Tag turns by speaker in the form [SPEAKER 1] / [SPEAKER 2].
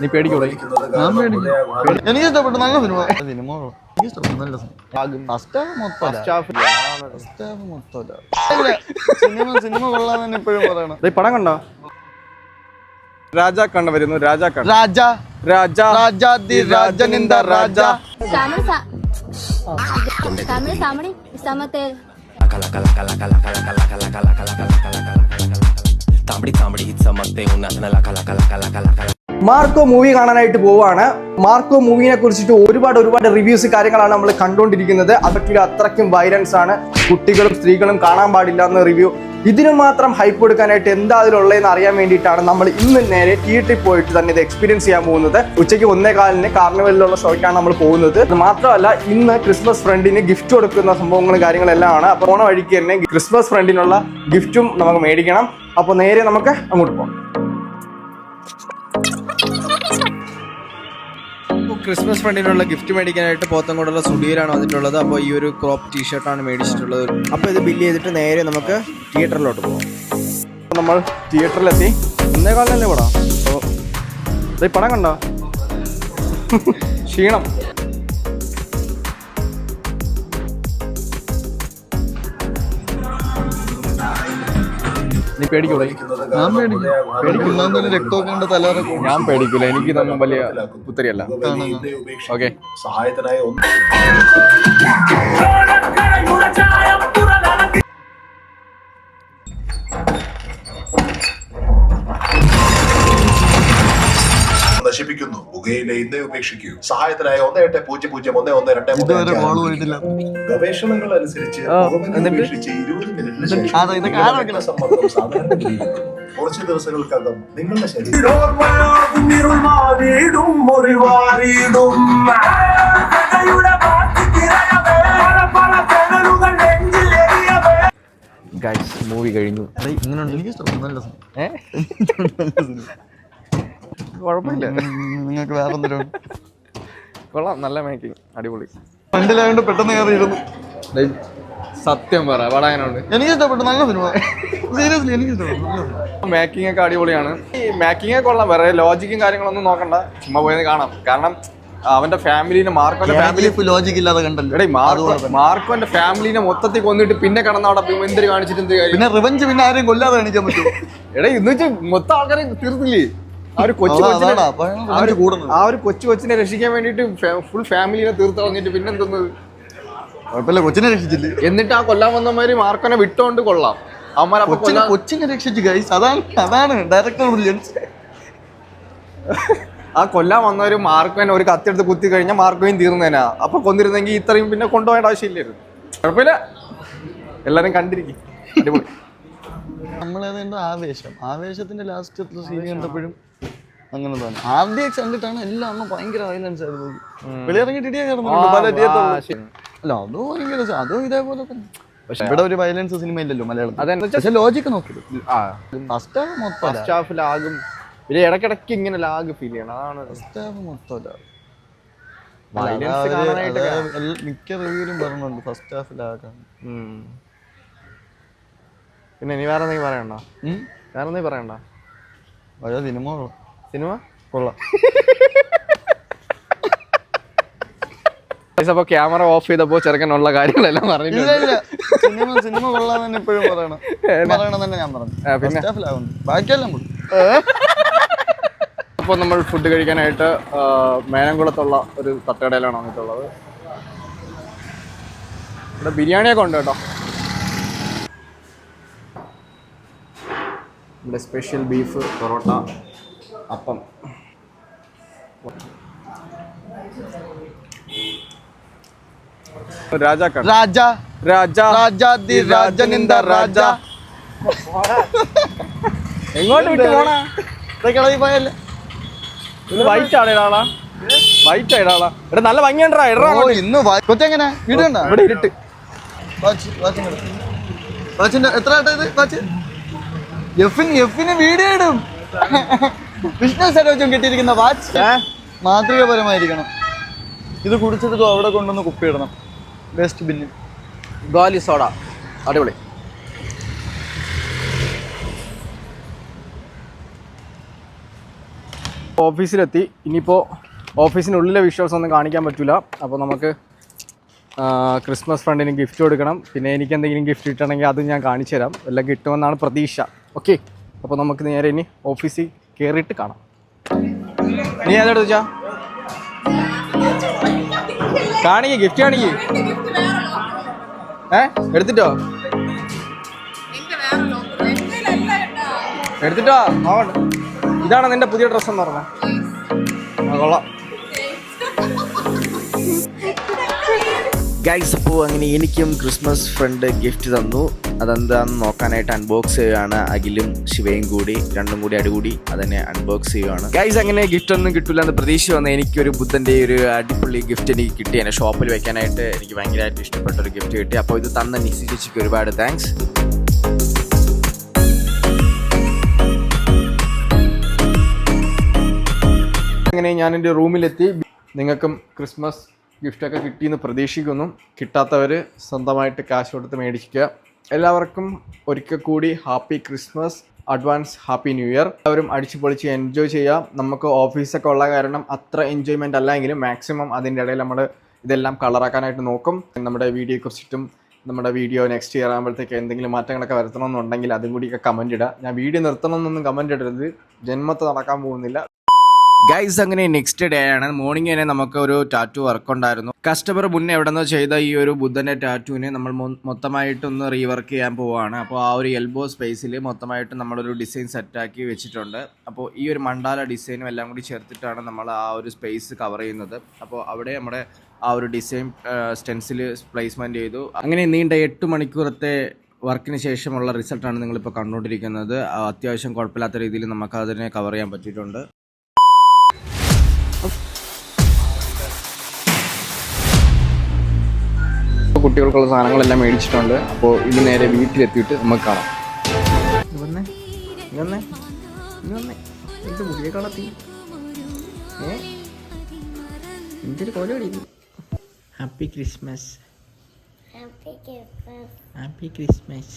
[SPEAKER 1] നീ പേടിക്കൂടെ
[SPEAKER 2] നല്ല cinema. Cinema cinema.
[SPEAKER 1] എപ്പോഴും പടം കണ്ടോ? രാജാ കണ്ട വരുന്നു രാജാ കണ്ട.
[SPEAKER 2] രാജാ.
[SPEAKER 1] രാജാ.
[SPEAKER 2] രാജാ
[SPEAKER 3] ദി രാജനിന്ദ രാജാ. തമിഴ് തമിഴ് സമത്തെ താമ്പടി താമ്പടി സമത്തെ
[SPEAKER 1] മാർക്കോ മൂവി കാണാനായിട്ട് പോവാണ്. മാർക്കോ മൂവിനെ കുറിച്ചിട്ട് ഒരുപാട് ഒരുപാട് റിവ്യൂസ് കാര്യങ്ങളാണ് നമ്മൾ കണ്ടുകൊണ്ടിരിക്കുന്നത് അതൊക്കെ അത്രയ്ക്കും വൈലൻസ് ആണ്. കുട്ടികളും സ്ത്രീകളും കാണാൻ പാടില്ല എന്ന റിവ്യൂ ഇതിനു മാത്രം ഹൈപ്പ് കൊടുക്കാനായിട്ട് എന്താ അതിലുള്ളതെന്ന് അറിയാൻ വേണ്ടിയിട്ടാണ് നമ്മൾ ഇന്ന് നേരെ തിയേറ്ററിൽ പോയിട്ട് തന്നെ ഇത് എക്സ്പീരിയൻസ് ചെയ്യാൻ പോകുന്നത്. ഉച്ചയ്ക്ക് ഒന്നേ കാലിന് കാർണിവലിലുള്ള ഷോയ്ക്കാണ് നമ്മൾ പോകുന്നത്. മാത്രമല്ല ഇന്ന് ക്രിസ്മസ് ഫ്രണ്ടിന് ഗിഫ്റ്റ് കൊടുക്കുന്ന സംഭവങ്ങളും കാര്യങ്ങളെല്ലാം ആണ്. അപ്പോൾ ഓണം വഴിക്ക് തന്നെ ക്രിസ്മസ് ഫ്രണ്ടിനുള്ള ഗിഫ്റ്റും നമുക്ക് മേടിക്കണം. അപ്പോൾ നേരെ നമുക്ക് അങ്ങോട്ട് പോകാം. ക്രിസ്മസ് ഫണ്ടിനുള്ള ഗിഫ്റ്റ് മേടിക്കാനായിട്ട് പോത്തങ്കോടുള്ള സുഡിയിലാണ് വന്നിട്ടുള്ളത്. അപ്പോൾ ഈ ഒരു ക്രോപ്പ് ടീഷർട്ടാണ് മേടിച്ചിട്ടുള്ളത്. അപ്പോൾ ഇത് ബില്ല് ചെയ്തിട്ട് നേരെ നമുക്ക് തിയേറ്ററിലോട്ട് പോകാം നമ്മൾ തിയേറ്ററിലെത്തി ഒന്നേ കാലല്ലേ പടാ അപ്പോൾ പടം കണ്ടോ? ക്ഷീണം. നീ പേടിക്കൂടെ?
[SPEAKER 2] ഞാൻ പേടിക്കും. തന്നെ രക്തമൊക്കെ ഉണ്ട്
[SPEAKER 1] ഞാൻ പേടിക്കൂല. എനിക്ക് ഇതൊന്നും വലിയ പുത്തരിയല്ല ഓക്കെ.
[SPEAKER 4] സഹായത്തിനായി ഒന്ന് ഇന്നേ ഉപേക്ഷിക്കൂ. സഹായത്തിനായി ഒന്ന് എട്ട് പൂജ്യം പൂജ്യം ഒന്ന് ഒന്ന് രണ്ട്
[SPEAKER 2] ഇതുവരെ പോയിട്ടില്ല.
[SPEAKER 4] ഗവേഷണങ്ങൾ അനുസരിച്ച്? ഉപേക്ഷിച്ച് ഇരുപത് മിനിറ്റിന് സാധാരണ കുറച്ച് ദിവസങ്ങൾക്കകം നിങ്ങളുടെ ശരീരം
[SPEAKER 1] ഗൈസ് മൂവി കഴിഞ്ഞു.
[SPEAKER 2] ഇങ്ങനെ സിനിമ.
[SPEAKER 1] കുഴപ്പമില്ല.
[SPEAKER 2] നിങ്ങൾക്ക് വേറെ എന്തെങ്കിലും
[SPEAKER 1] കൊള്ളാം നല്ല മേക്കിംഗ് അടിപൊളി.
[SPEAKER 2] ഫ്രണ്ടിലായോണ്ട് പെട്ടെന്ന് കയറിയിരുന്നു.
[SPEAKER 1] സത്യം പറ ഉണ്ട്
[SPEAKER 2] എനിക്ക് ഇഷ്ടപ്പെട്ടു നല്ല സിനിമ. സീരിയസ്ലി എനിക്ക് ഇഷ്ടപ്പെട്ടു
[SPEAKER 1] മേക്കിംഗ് ഒക്കെ അടിപൊളിയാണ്. ഈ മേക്കിംഗ് ഒക്കെ കൊള്ളാം വേറെ ലോജിക്കും കാര്യങ്ങളൊന്നും നോക്കണ്ട. ചുമ്മാ പോയത് കാണാം. കാരണം അവന്റെ ഫാമിലിനെ മാർക്കോന്റെ ഫാമിലി
[SPEAKER 2] ലോജിക് ഇല്ലാതെ കണ്ടല്ലോ.
[SPEAKER 1] എടേ മാർക്കോ മാർക്കോന്റെ ഫാമിലിനെ മൊത്തത്തിൽ കൊന്നിട്ട് പിന്നെ കിടന്ന അവിടെ എന്തൊരു കാണിച്ചിട്ട് എന്ത് കാര്യം?
[SPEAKER 2] പിന്നെ റിവഞ്ച് പിന്നെ ആരെയും കൊല്ലാതെ കാണിക്കാൻ പറ്റും
[SPEAKER 1] എടേ ഇന്ന് വെച്ചാൽ മൊത്തം ആൾക്കാരെ തീർത്തില്ലേ? ആ ഒരു കൊച്ചു കൊച്ചിനെ ആ ഒരു-
[SPEAKER 2] കൂടുന്നത്.
[SPEAKER 1] ആ ഒരു കൊച്ചു കൊച്ചിനെ രക്ഷിക്കാൻ വേണ്ടിട്ട് ഫുൾ ഫാമിലിനെ തീർത്ത് കളഞ്ഞിട്ട് പിന്നെ എന്തെന്നത്
[SPEAKER 2] കുഴപ്പമില്ല കൊച്ചിനെ രക്ഷിച്ചില്ലേ?
[SPEAKER 1] എന്നിട്ട് ആ കൊല്ലാൻ വന്നമാര് മാർക്കനെ വിട്ടോണ്ട് കൊള്ളാം. അവന്മാരപ്പൊ
[SPEAKER 2] കൊച്ചിനെ കൊച്ചിനെ രക്ഷിച്ചു ഗൈസ് അതാണ് അതാണ് ഡയറക്ടർ ബ്രില്യൻസ്
[SPEAKER 1] ആ കൊല്ലാൻ വന്നവര് മാർക്കോനെ ഒരു കത്തെടുത്ത് കുത്തി കഴിഞ്ഞാൽ മാർക്കോയും തീർന്നേനാ. അപ്പൊ കൊന്നിരുന്നെങ്കിൽ ഇത്രയും പിന്നെ കൊണ്ടുപോകേണ്ട ആവശ്യമില്ലായിരുന്നു. കുഴപ്പമില്ല. എല്ലാരും കണ്ടിരിക്കും.
[SPEAKER 2] നമ്മളേതാണ്ട് ആവേശം. ആവേശത്തിന്റെ ലാസ്റ്റ് സീൻ കണ്ടപ്പോഴും അങ്ങനെ തന്നെ. ആദ്യം കണ്ടിട്ടാണ് എല്ലാം അന്ന് ഭയങ്കര വയലൻസ് ആയിരുന്നു. വെളിയിറങ്ങി ഇടിയാ കിടന്നിട്ടുണ്ട് പല തിയേറ്ററിലും അല്ല അതും ഭയങ്കര അതും ഇതേപോലെ തന്നെ. പക്ഷെ ഇവിടെ ഒരു വയലൻസ് സിനിമ ഇല്ലല്ലോ
[SPEAKER 1] വെച്ചാ
[SPEAKER 2] പക്ഷെ ലോജിക്ക് നോക്കിയത് ഫസ്റ്റ് ഹാഫ് മൊത്തം
[SPEAKER 1] ഫസ്റ്റ് ഹാഫ് ലാഗും പിന്നെ ഇടയ്ക്കിടയ്ക്ക് ഇങ്ങനെ ലാഗ് ഫീൽ ചെയ്യണം. അതാണ്
[SPEAKER 2] ഫസ്റ്റ് ഹാഫ് മൊത്തം മിക്ക റിവ്യൂലും പറഞ്ഞുണ്ട് ഫസ്റ്റ് ഹാഫ്
[SPEAKER 1] ലാഗാണ് പിന്നെ ഇനി വേറെ എന്തെങ്കിലും പറയണ്ട? വേറെ എന്തെങ്കിലും പറയണ്ട?
[SPEAKER 2] ഓരോ സിനിമ.
[SPEAKER 1] സിനിമ?
[SPEAKER 2] കൊള്ളാം.
[SPEAKER 1] അപ്പൊ ക്യാമറ ഓഫ് ചെയ്തപ്പോ ചെറുക്കനുള്ള കാര്യങ്ങളെല്ലാം
[SPEAKER 2] പറഞ്ഞു സിനിമ സിനിമ കൊള്ളാന്ന് ഇപ്പോഴും പറയണം. പറയണം തന്നെ ഞാൻ പറഞ്ഞു. ബാക്കിയെല്ലാം
[SPEAKER 1] അപ്പോൾ നമ്മൾ ഫുഡ് കഴിക്കാനായിട്ട് മേനംകുളത്തുള്ള ഒരു തട്ടുകടയിലാണ് വന്നിട്ടുള്ളത്. ഇവിടെ ബിരിയാണിയൊക്കെ ഉണ്ട് കേട്ടോ. ഇവിടെ സ്പെഷ്യൽ ബീഫ് പൊറോട്ട അപ്പം. രാജ.
[SPEAKER 2] രാജ.
[SPEAKER 1] രാജ
[SPEAKER 2] രാജാതി രാജനിന്ദ രാജ.
[SPEAKER 1] എങ്ങോട്ട് വിട്ടു പോണാ?
[SPEAKER 2] പോയല്ലേ
[SPEAKER 1] ഇത് വൈറ്റ് ആണ് ഇടാളാ. വൈറ്റ് ഇടാളാ. ഇവിടെ നല്ല ഭംഗിയുണ്ടാ ഇടാ
[SPEAKER 2] ഇന്ന് കൊച്ചെങ്ങനെ വീട് കണ്ടാ?
[SPEAKER 1] ഇവിടെ ഇരുട്ട്.
[SPEAKER 2] എത്ര എഫിന് വീഡിയോ ഇടും. ബിസിനസ് സരോജം കിട്ടിയിരിക്കുന്ന വാച്ച് മാതൃകപരമായിരിക്കണം. ഇത് കുടിച്ചിട്ട് അവിടെ കൊണ്ടുവന്ന് കുപ്പിയിടണം. Waste ബിന്നിൽ
[SPEAKER 1] ഗാലി soda. അടിപൊളി. ഓഫീസിലെത്തി. ഇനിയിപ്പോൾ ഓഫീസിനുള്ളിലെ വിഷ്വൽസ് ഒന്നും കാണിക്കാൻ പറ്റില്ല അപ്പോൾ നമുക്ക് ക്രിസ്മസ് ഫ്രണ്ടിന് ഗിഫ്റ്റ് കൊടുക്കണം. പിന്നെ എനിക്ക് എന്തെങ്കിലും ഗിഫ്റ്റ് കിട്ടണമെങ്കിൽ അത് ഞാൻ കാണിച്ചു തരാം എല്ലാം കിട്ടുമെന്നാണ് പ്രതീക്ഷ. ഓക്കെ അപ്പോൾ നമുക്ക് നേരെ ഇനി ഓഫീസിൽ കയറിയിട്ട് കാണാം. നീ ഏതെടുത്ത് വെച്ചാ? കാണിക്ക് ഗിഫ്റ്റ് കാണിക്ക്. ഏ എടുത്തിട്ടോ? എടുത്തിട്ടോ? നോക്കട്ടെ ഇതാണ് നിന്റെ പുതിയ ഡ്രസ്സ് എന്ന് പറഞ്ഞത്. കൊള്ളാം.
[SPEAKER 5] ഗൈസ് അപ്പോൾ അങ്ങനെ എനിക്കും ക്രിസ്മസ് ഫ്രണ്ട് ഗിഫ്റ്റ് തന്നു. അതെന്താന്ന് നോക്കാനായിട്ട് അൺബോക്സ് ചെയ്യുകയാണ് അഖിലും ശിവയും കൂടി. രണ്ടും കൂടി അടികൂടി അതന്നെ അൺബോക്സ് ചെയ്യുകയാണ് ഗൈസ് അങ്ങനെ ഗിഫ്റ്റ് ഒന്നും കിട്ടില്ല എന്ന് പ്രതീക്ഷ വന്ന എനിക്കൊരു ബുദ്ധന്റെ ഒരു അടിപൊളി ഗിഫ്റ്റ് എനിക്ക് കിട്ടി. എന്നെ ഷോപ്പിൽ വെക്കാനായിട്ട് എനിക്ക് ഭയങ്കരമായിട്ട് ഇഷ്ടപ്പെട്ട ഒരു ഗിഫ്റ്റ് കിട്ടി. അപ്പോൾ ഇത് തന്ന നിസി ചേച്ചിക്ക് ഒരുപാട് താങ്ക്സ്
[SPEAKER 1] അങ്ങനെ ഞാൻ എന്റെ റൂമിലെത്തി നിങ്ങൾക്കും ക്രിസ്മസ് ഗിഫ്റ്റൊക്കെ കിട്ടിയെന്ന് പ്രതീക്ഷിക്കുന്നു. കിട്ടാത്തവർ സ്വന്തമായിട്ട് കാശ് കൊടുത്ത് മേടിക്കുക. എല്ലാവർക്കും ഒരിക്കൽ കൂടി happy Christmas advance happy new year. എല്ലാവരും അടിച്ചു പൊളിച്ച് എൻജോയ് ചെയ്യാം നമുക്ക് ഓഫീസൊക്കെ ഉള്ള കാരണം അത്ര എൻജോയ്മെന്റ് അല്ലെങ്കിലും മാക്സിമം അതിന്റെ ഇടയിൽ നമ്മൾ ഇതെല്ലാം കളറാക്കാനായിട്ട് നോക്കും. നമ്മുടെ വീഡിയോയെ കുറിച്ചിട്ടും നമ്മുടെ വീഡിയോ നെക്സ്റ്റ് ഇയർ ആകുമ്പോഴത്തേക്ക് എന്തെങ്കിലും മാറ്റങ്ങളൊക്കെ വരുത്തണമെന്നുണ്ടെങ്കിൽ അതും കൂടിയൊക്കെ കമന്റ് ഇടുക. ഞാൻ വീഡിയോ നിർത്തണമെന്നൊന്നും കമന്റ് ഇടരുത്. ജന്മത്ത് നടക്കാൻ പോകുന്നില്ല.
[SPEAKER 5] ഗൈസ് അങ്ങനെ നെക്സ്റ്റ് ഡേ ആണ്. മോർണിംഗ് തന്നെ നമുക്ക് ഒരു ടാറ്റു വർക്ക് ഉണ്ടായിരുന്നു. കസ്റ്റമർ മുന്നേ എവിടെ നിന്ന് ചെയ്ത ഈ ഒരു ബുദ്ധന്റെ ടാറ്റുവിനെ നമ്മൾ മൊത്തമായിട്ടൊന്ന് റീവർക്ക് ചെയ്യാൻ പോവാണ്. അപ്പോൾ ആ ഒരു എൽബോ സ്പേസിൽ മൊത്തമായിട്ട് നമ്മളൊരു ഡിസൈൻ സെറ്റാക്കി വെച്ചിട്ടുണ്ട്. അപ്പോൾ ഈ ഒരു മണ്ടാല ഡിസൈനും എല്ലാം കൂടി ചേർത്തിട്ടാണ് നമ്മൾ ആ ഒരു സ്പേസ് കവർ ചെയ്യുന്നത്. അപ്പോൾ അവിടെ നമ്മുടെ ആ ഒരു ഡിസൈൻ സ്റ്റെൻസിൽ പ്ലേസ്മെന്റ് ചെയ്തു. അങ്ങനെ നീണ്ട എട്ട് മണിക്കൂറത്തെ വർക്കിന് ശേഷമുള്ള റിസൾട്ടാണ് നിങ്ങളിപ്പോൾ കണ്ടുകൊണ്ടിരിക്കുന്നത്. അത്യാവശ്യം കുഴപ്പമില്ലാത്ത രീതിയിൽ നമുക്കതിനെ കവർ ചെയ്യാൻ പറ്റിയിട്ടുണ്ട്.
[SPEAKER 1] കുട്ടികൾക്കുള്ള സാധനങ്ങളെല്ലാം മേടിച്ചിട്ടുണ്ട്. അപ്പോൾ ഇത് നേരെ വീട്ടിലെത്തിയിട്ട് നമുക്ക് കാണാം. Happy Christmas happy Christmas happy Christmas